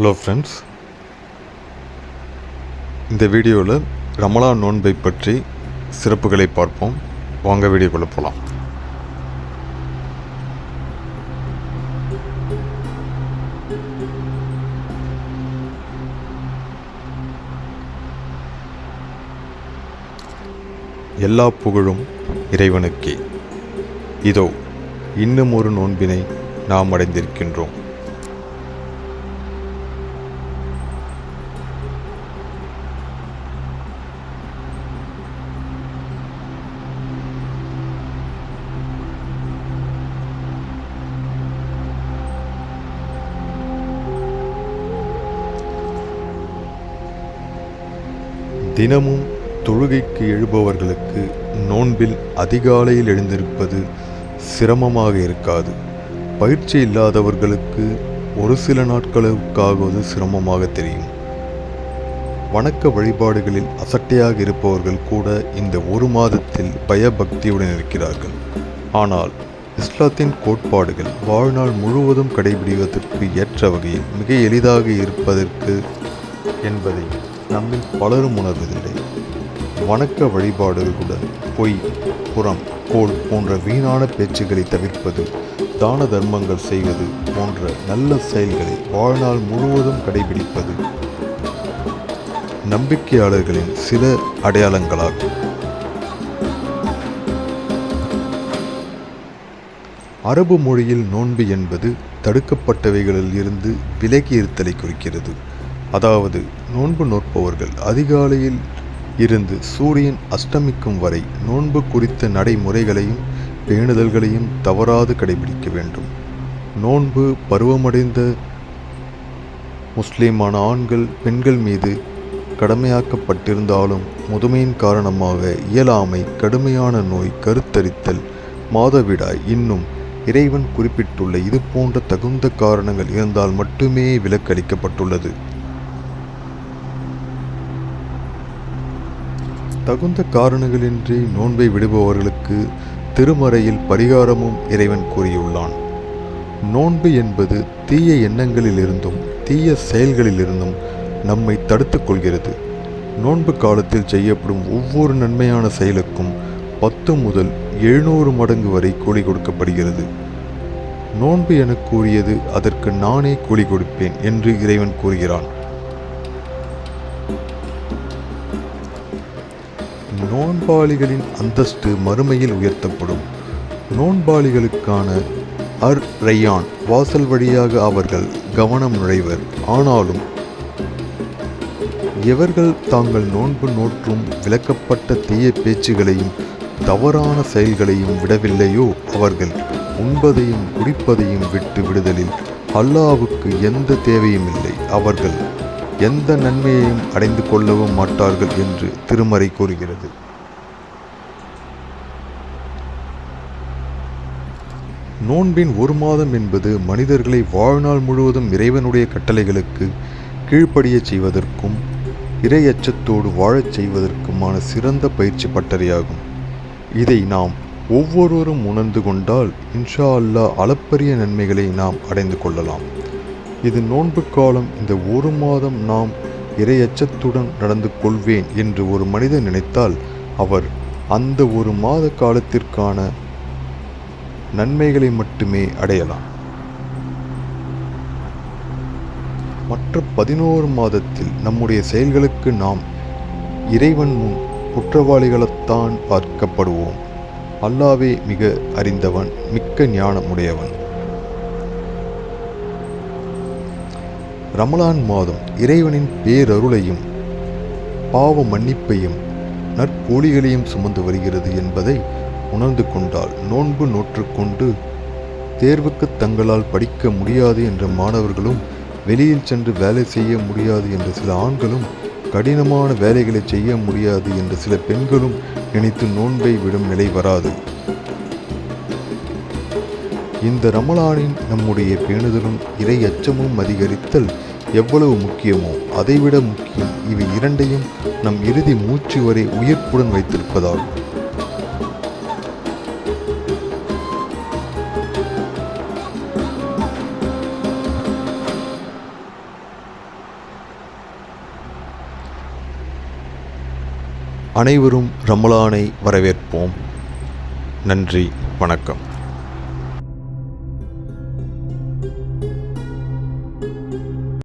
Hello friends இந்த வீடியோவில் ரமலா நோன்பை பற்றி சிறப்புகளை பார்ப்போம். வாங்க வீடியோக்குள்ளே போகலாம் எல்லா புகழும் இறைவனுக்கே. இதோ இன்னும் ஒரு நோன்பினை நாம் அடைந்திருக்கின்றோம். தினமும் தொழுகைக்கு எழுபவர்களுக்கு நோன்பில் அதிகாலையில் எழுந்திருப்பது சிரமமாக இருக்காது. பயிற்சி இல்லாதவர்களுக்கு ஒரு சில நாட்களுக்காவது சிரமமாக தெரியும். வணக்க வழிபாடுகளில் அசட்டையாக இருப்பவர்கள் கூட இந்த ஒரு மாதத்தில் பயபக்தியுடன் இருக்கிறார்கள். ஆனால் இஸ்லாத்தின் கோட்பாடுகள் வாழ்நாள் முழுவதும் கடைபிடிவதற்கு ஏற்ற வகையில் மிக எளிதாக இருப்பதற்கு என்பதை நம்மில் பலரும் உணர்வதில்லை. வணக்க வழிபாடுகளுடன் பொய் புறம் கோல் போன்ற வீணான பேச்சுகளை தவிர்ப்பது தான தர்மங்கள் செய்வது போன்ற நல்ல செயல்களை வாழ்நாள் முழுவதும் கடைபிடிப்பது நம்பிக்கையாளர்களின் சில அடையாளங்களாகும். அரபு மொழியில் நோன்பு என்பது தடுக்கப்பட்டவைகளில் இருந்து விலகி இருத்தலை குறிக்கிறது. அதாவது நோன்பு நோற்பவர்கள் அதிகாலையில் இருந்து சூரியன் அஸ்தமிக்கும் வரை நோன்பு குறித்த நடைமுறைகளையும் பேணுதல்களையும் தவறாது கடைபிடிக்க வேண்டும். நோன்பு பருவமடைந்த முஸ்லீமான ஆண்கள் பெண்கள் மீது கடமையாக்கப்பட்டிருந்தாலும் முதுமையின் காரணமாக இயலாமை கடுமையான நோய் கருத்தரித்தல் மாதவிடாய் இன்னும் இறைவன் குறிப்பிட்டுள்ள இது போன்ற தகுந்த காரணங்கள் இருந்தால் மட்டுமே விலக்களிக்கப்பட்டுள்ளது தகுந்த காரணங்களின்றி நோன்பை விடுபவர்களுக்கு திருமறையில் பரிகாரமும் இறைவன் கூறியுள்ளான். நோன்பு என்பது தீய எண்ணங்களிலிருந்தும் தீய செயல்களிலிருந்தும் நம்மை தடுத்து கொள்கிறது. நோன்பு காலத்தில் செய்யப்படும் ஒவ்வொரு நன்மையான செயலுக்கும் பத்து முதல் எழுநூறு மடங்கு வரை கூலி கொடுக்கப்படுகிறது. நோன்பு என கூறியது அதற்கு நானே கூலி கொடுப்பேன் என்று இறைவன் கூறுகிறான். நோன்பாளிகளின் அந்தஸ்து மறுமையில் உயர்த்தப்படும். நோன்பாளிகளுக்கான அர் ரையான் வாசல் வழியாக அவர்கள் கவனம் நுழைவர். ஆனாலும் எவர்கள் தாங்கள் நோன்பு நோற்றும் விளக்கப்பட்ட தீய பேச்சுகளையும் தவறான செயல்களையும் விடவில்லையோ அவர்கள் உண்பதையும் குடிப்பதையும் விட்டு விடுதலில் அல்லாவுக்கு எந்த தேவையும் இல்லை. அவர்கள் எந்த நன்மையையும் அடைந்து கொள்ளவும் மாட்டார்கள் என்று திருமறை கூறுகிறது. நோன்பின் ஒரு மாதம் என்பது மனிதர்களை வாழ்நாள் முழுவதும் இறைவனுடைய கட்டளைகளுக்கு கீழ்ப்படியச் செய்வதற்கும் இறை அச்சத்தோடு வாழச் செய்வதற்குமான சிறந்த பயிற்சி பட்டறையாகும். இதை நாம் ஒவ்வொருவரும் உணர்ந்து கொண்டால் இன்ஷா அல்லாஹ் அளப்பரிய நன்மைகளை நாம் அடைந்து கொள்ளலாம். இது நோன்பு காலம். இந்த ஒரு மாதம் நாம் இரையச்சத்துடன் நடந்து கொள்வேன் என்று ஒரு மனிதன் நினைத்தால் அவர் அந்த ஒரு மாத காலத்திற்கான நன்மைகளை மட்டுமே அடையலாம். மற்ற பதினோரு மாதத்தில் நம்முடைய செயல்களுக்கு நாம் இறைவன் முன் குற்றவாளிகளைத்தான் பார்க்கப்படுவோம். அல்லாவே மிக அறிந்தவன் மிக்க ஞானமுடையவன். ரமலான் மாதம் இறைவனின் பேரருளையும் பாவ மன்னிப்பையும் நற்கோழிகளையும் சுமந்து வருகிறது என்பதை உணர்ந்து கொண்டால் நோன்பு நோற்றுக்கொண்டு தேர்வுக்கு தங்களால் படிக்க முடியாது என்ற மாணவர்களும் வெளியில் சென்று வேலை செய்ய முடியாது என்ற சில ஆண்களும் கடினமான வேலைகளை செய்ய முடியாது என்ற சில பெண்களும் நினைத்து நோன்பை விடும் நிலை வராது. இந்த ரமலானின் நம்முடைய பேணுதலும் இறை அச்சமும் அதிகரித்தல் எவ்வளவு முக்கியமோ அதைவிட முக்கியம் இவை இரண்டையும் நம் இறுதி மூச்சு வரை உயிர்ப்புடன் வைத்திருப்பதாகும். அனைவரும் ரமலானை வரவேற்போம். நன்றி வணக்கம்.